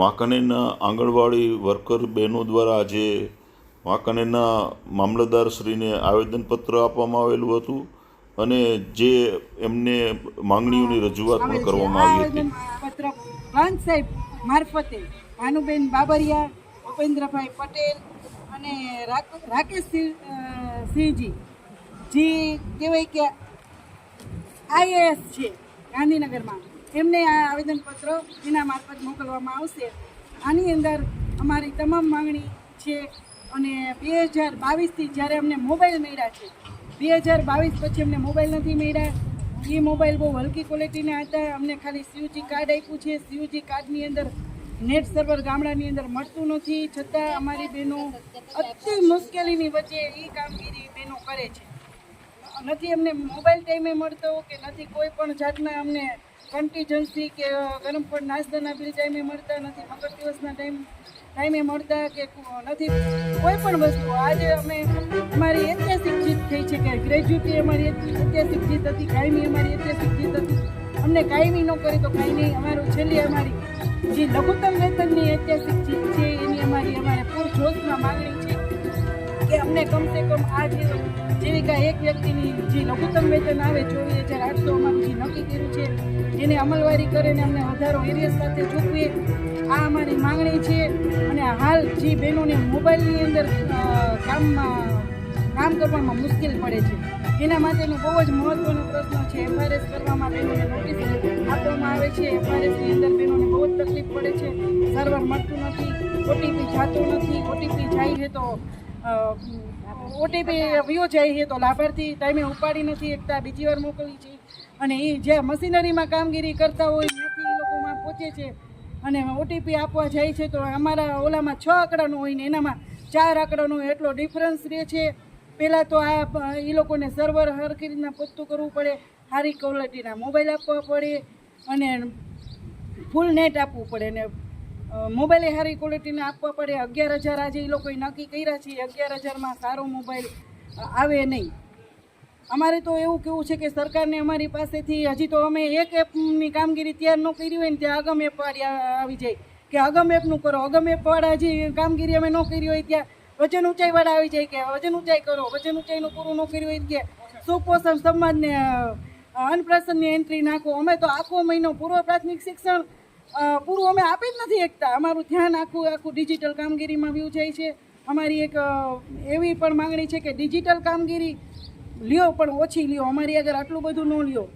વાંકાનેરના આંગણવાડી worker બહેનો દ્વારા આજે વાંકાનેરના મામલતદારશ્રીને આવેદનપત્ર આપવામાં આવેલું હતું અને જે એમને માંગણીઓની રજૂઆત પણ કરવામાં આવી હતી. પત્ર વાન સાહેબ મારફતે ભાનુબેન બાબરિયા ભૂપેન્દ્રભાઈ પટેલ અને રાકેશ સિંહ, સિંહજી. જે કહેવાય કે આઈએએસ છે ગાંધીનગરમાં. એમને આ આવેદનપત્ર એના મારફત મોકલવામાં આવશે. આની અંદર અમારી તમામ માંગણી છે અને બે હજાર બાવીસથી જ્યારે અમને મોબાઈલ મળ્યા છે, બે હજાર બાવીસ પછી અમને મોબાઈલ નથી મળ્યા. એ મોબાઈલ બહુ હલકી ક્વોલિટીના હતા. અમને ખાલી સીયુજી કાર્ડ આપ્યું છે. સીયુજી કાર્ડની અંદર નેટ સર્વર ગામડાની અંદર મળતું નથી. છતાં અમારી બહેનો અતિ મુશ્કેલીની વચ્ચે એ કામગીરી બહેનો કરે છે. નથી અમને મોબાઈલ ટાઈમે મળતો કે નથી કોઈ પણ જાતના અમને કન્ટીજન્સી કે ગરમ પણ નાસ્તાના બિલ ટાઈમે મળતા નથી. મકર દિવસના ટાઈમ ટાઈમે મળતા કે નથી. કોઈ પણ વસ્તુ. આજે અમે, અમારી ઐતિહાસિક જીત થઈ છે કે ગ્રેજ્યુટી અમારી ઐતિહાસિક જીત હતી, કાયમી અમારી ઐતિહાસિક જીત હતી. અમને કાયમી ન કરી તો કાંઈ નહીં. અમારું છેલ્લી અમારી જે લઘુત્તમ વેતનની ઐતિહાસિક જીત છે, એની અમારી અમારે પૂરજોશમાં માગણી છે કે અમને કમસે કમ આ જીવિકા એક વ્યક્તિની જે લઘુત્તમ વેતન આવે ચોવીસ હજાર આઠસો અમારું જે નક્કી કર્યું છે એને અમલવારી કરીને અમને વધારો એરિયા સાથે ચૂકવીએ આ અમારી માંગણી છે અને હાલ જે બહેનોને મોબાઈલની અંદર કામમાં કામ કરવામાં મુશ્કેલ પડે છે. એના માટેનો બહુ જ મહત્ત્વનો પ્રશ્ન છે. એફઆરએસ કરવામાં બહેનોને નોટિસ આપવામાં આવે છે. એફઆરએસની અંદર બહેનોને બહુ જ તકલીફ પડે છે. સર્વર મળતું નથી ઓટીપી જાતું નથી. ઓટીપી જાય છે તો ઓટીપી વયો જાય છે તો લાભાર્થી ટાઈમે ઉપાડી નથી એકતા બીજી વાર મોકલી છે. અને એ જે મશીનરીમાં કામગીરી કરતા હોય, ત્યાંથી એ લોકોમાં પહોંચે છે. અને ઓટીપી આપવા જાય છે, તો અમારા ઓલામાં છ આંકડાનો હોય ને એનામાં ચાર આંકડાનો એટલો ડિફરન્સ રહે છે. પહેલાં તો આ એ લોકોને સર્વર હરખી રીતના પૂછતું કરવું પડે, સારી ક્વોલિટીના મોબાઈલ આપવા પડે, અને ફૂલ નેટ આપવું પડે ને મોબાઈલ સારી ક્વોલિટીના આપવા પડે. અગિયાર હજાર આજે એ લોકોએ નક્કી કર્યા છે, અગિયાર હજારમાં સારો મોબાઈલ આવે નહીં. અમારે તો એવું કેવું છે કે સરકારને અમારી પાસેથી હજી તો અમે એક એપની કામગીરી તૈયાર ન કરી હોય ને ત્યાં અગમ એપ આવી જાય. કે અગમ એપનું કરો. અગમ એપવાળા હજી કામગીરી અમે ન કરી હોય ત્યાં વજન ઊંચાઈવાળા આવી જાય કે વજન ઊંચાઈ કરો, વજન ઊંચાઈનું પૂરું ન કર્યું હોય કે સુપોષણ સમાજને અન્નપ્રાશનની એન્ટ્રી નાખો. અમે તો આખો મહિનો પૂર્વ પ્રાથમિક શિક્ષણ પૂરું અમે આપી જ નથી એકતા. અમારું ધ્યાન આખું આખું ડિજિટલ કામગીરીમાં વ્યૂ જાય છે. અમારી એક એવી પણ માંગણી છે કે ડિજિટલ કામગીરી લ્યો પણ ઓછી લ્યો. અમારી આગળ આટલું બધું ન લ્યો.